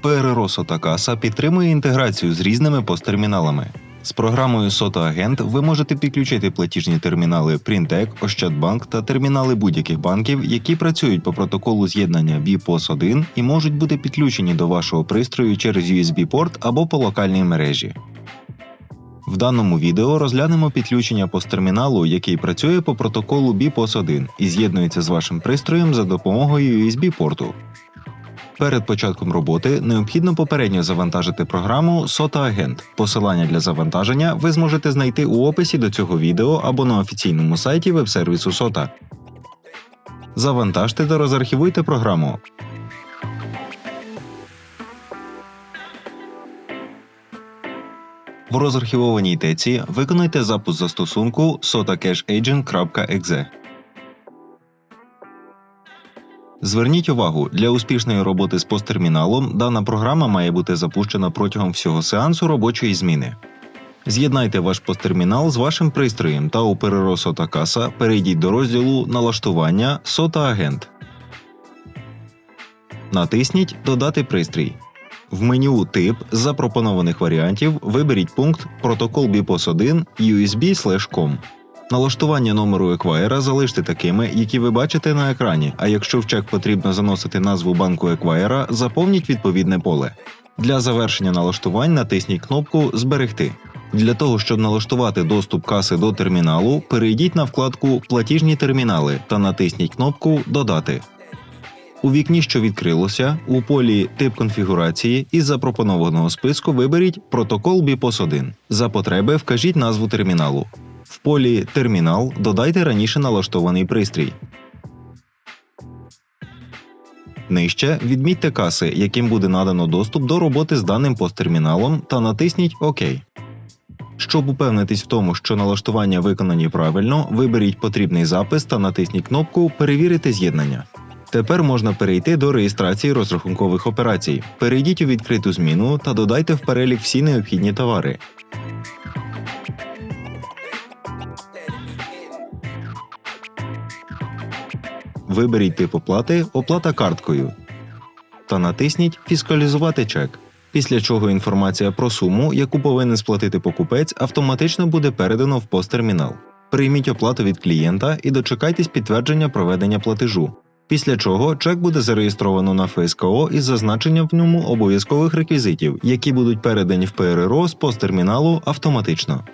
ПРРО SOTA Каса підтримує інтеграцію з різними посттерміналами. З програмою SOTA Агент ви можете підключити платіжні термінали Printec, Ощадбанк та термінали будь-яких банків, які працюють по протоколу з'єднання BPOS 1 і можуть бути підключені до вашого пристрою через USB-порт або по локальній мережі. В даному відео розглянемо підключення посттерміналу, який працює по протоколу BPOS 1 і з'єднується з вашим пристроєм за допомогою USB-порту. Перед початком роботи необхідно попередньо завантажити програму SOTA Agent. Посилання для завантаження ви зможете знайти у описі до цього відео або на офіційному сайті веб-сервісу SOTA. Завантажте та розархівуйте програму. В розархівованій теці виконайте запуск застосунку sotacachagent.exe. Зверніть увагу, для успішної роботи з посттерміналом дана програма має бути запущена протягом всього сеансу робочої зміни. З'єднайте ваш посттермінал з вашим пристроєм та у ПРРО SOTA Каса перейдіть до розділу Налаштування SOTA Агент. Натисніть Додати пристрій. В меню Тип з запропонованих варіантів виберіть пункт Протокол BPOS 1 USB/COM. Налаштування номеру еквайера залиште такими, які ви бачите на екрані. А якщо в чек потрібно заносити назву банку еквайера, заповніть відповідне поле. Для завершення налаштувань натисніть кнопку Зберегти. Для того, щоб налаштувати доступ каси до терміналу, перейдіть на вкладку Платіжні термінали та натисніть кнопку Додати. У вікні, що відкрилося, у полі Тип конфігурації із запропонованого списку виберіть Протокол BPOS 1. За потреби вкажіть назву терміналу. В полі Термінал додайте раніше налаштований пристрій. Нижче відмітьте каси, яким буде надано доступ до роботи з даним посттерміналом та натисніть ОК. Щоб упевнитись в тому, що налаштування виконані правильно, виберіть потрібний запис та натисніть кнопку Перевірити з'єднання. Тепер можна перейти до реєстрації розрахункових операцій. Перейдіть у відкриту зміну та додайте в перелік всі необхідні товари. Виберіть тип оплати Оплата карткою та натисніть Фіскалізувати чек. Після чого інформація про суму, яку повинен сплатити покупець, автоматично буде передано в посттермінал. Прийміть оплату від клієнта і дочекайтесь підтвердження проведення платежу. Після чого чек буде зареєстровано на ФСКО із зазначенням в ньому обов'язкових реквізитів, які будуть передані в ПРРО з посттерміналу автоматично.